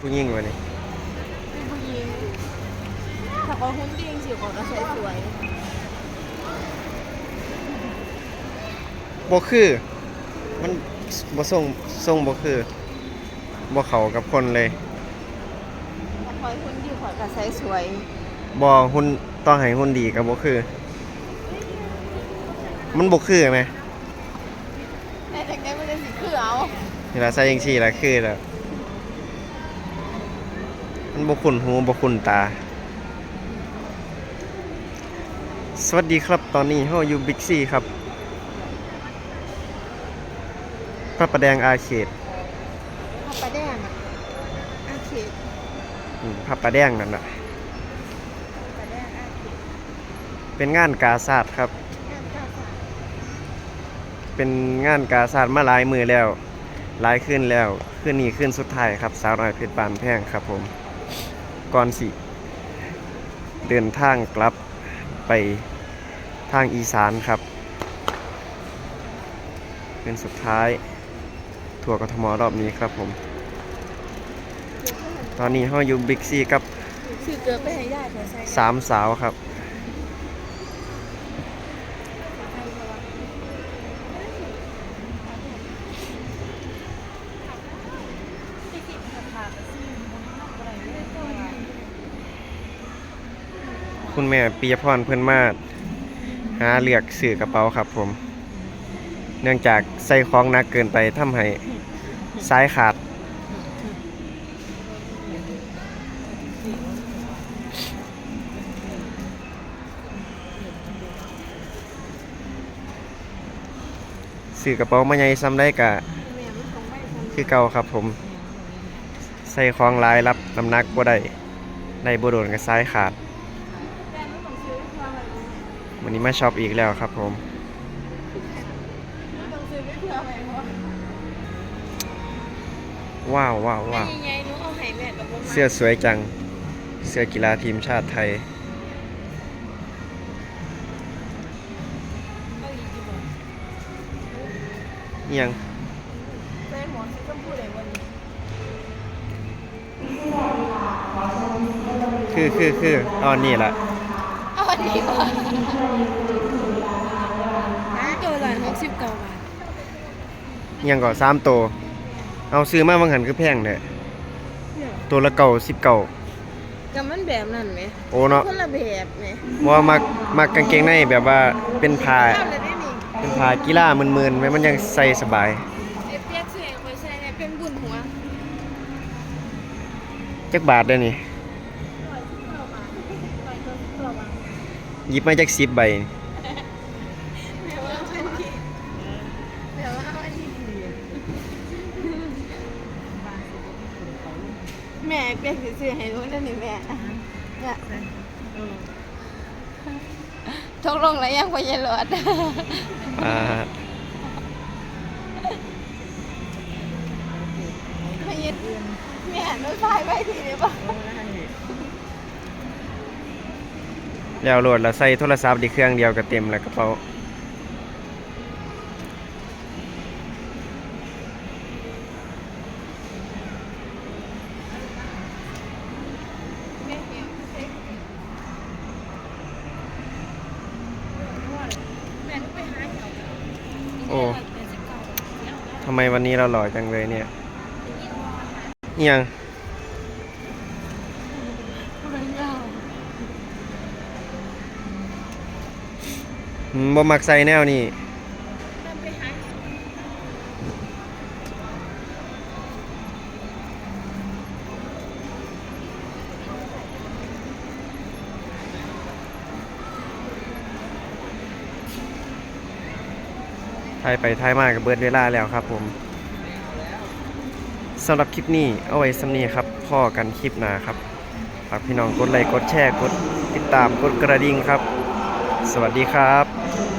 ผู้หญิงวะนี่เป็นผู้หญิงถ้าเขาหุ้นดีจริงๆเขาก็ใส่สวยบ่คือ มันบ่ทรงทรงบ่คือบ่เข้ากับคนเลยถ้าคอยหุ้นดีเขาก็ใส่สวยบ่หุ่นต้องให้หุ่นดีก็บ่คือ มันบ่คือไหมแต่เด็กๆมันจะสิคือเอาเวลาใส่จังซี่ล่ะคือแล้ว มันบ่คุ้นหูบ่คุ้นตา สวัสดีครับตอนนี้เฮาอยู่บิ๊กซีครับ พระประแดงอาเขตถ้าปลาแดงอะอาเขตอืมพระประแดงนั่นน่ะปลาแดงอาเขตเป็นงานกาซาดครับ งานกาสาเป็นงานกาซาดมาหลายมือแล้ว หลายขึ้นแล้วขึ้นนี้ขึ้นสุดท้ายครับ สาวน้อยเพชรบานแพงครับผม ก่อนสิ เดินทางกลับไปทางอีสานครับเป็นสุดท้ายทัวร์กทมรอบนี้ครับผม ตอนนี้เราอยู่บิ๊กซีกับชื่อเกลือไปให้ญาติเขาใส่ สามสาวครับ คุณแม่ปียพรเพื่อนมาหาเลือกสื่อกระเป๋าครับผม เนื่องจากใส่ของนักเกินไปทำให้ซ้ายขาด สื่อกระเป๋ามาใหญ่ซ้ำได้กะคือเก่าครับผม ใส่ของลายรับน้ำหนักบ่ได้ได้บ่โดนกับซ้ายขาด แต่มันต้องซื้อเพื่ออะไรรู้ไหม วันนี้มาช็อปอีกแล้วครับผมมันต้องซื้อไว้เพื่ออะไรเพราะว้าวว้าวว้าวยังไงหนูเอาไห้แม่กับบ่มาเสื้อสวยจัง เสื้อกีฬาทีมชาติไทยเอาอีกดีกว่าเอียงใส่หมอนสีชมพูเลยวันนี้คือคือคือเอ๋อนี่ละ เอาอันนี้ก่อนตัวละหกสิบเก้าบาทเอียงก่อนสามตัวเอาซื้อมาบางหันคือแพงเด้อเนี่ยตัวละเก่าสิบเก่าก็มันแบบนั้นไหมโอ้เนาะคนละแบบไหมบ่ว่ามักมักกางเกงในแบบว่าเป็นผ้าเข้าเลยได้นี่เป็นผ้ากีฬามึนๆไหมมันยังใส่สบายไอ้เปียกเสียงไปใส่เนี่ยเป็นบุญหัวจักบาทได้อนี่ หยิบมาจากสิบใบแม่เปียกสิซื้อให้รู้นั่นนี่แม่เนี่ยตกลงแล้วยังพอยายหลอดอ่าไม่ยึดแม่หนูถ่ายไว้ทีนี้ป่ะ แล้วโหลดแล้วใส่โทรศัพท์ดีเครื่องเดียวก็เต็มแล้วกระเป๋าโอ้ทำไมวันนี้เราหล่อจังเลยเนี่ยเอียงอืม บ่มักใส่แนวนี้ทายไปทายมากับเบิดเวลาแล้วครับผมสำหรับคลิปนี้เอาไว้สำนีครับพ่อกันคลิปหน้าครับฝากพี่น้องกดไลค์กดแชร์กดติดตามกดกระดิ่งครับ สวัสดีครับ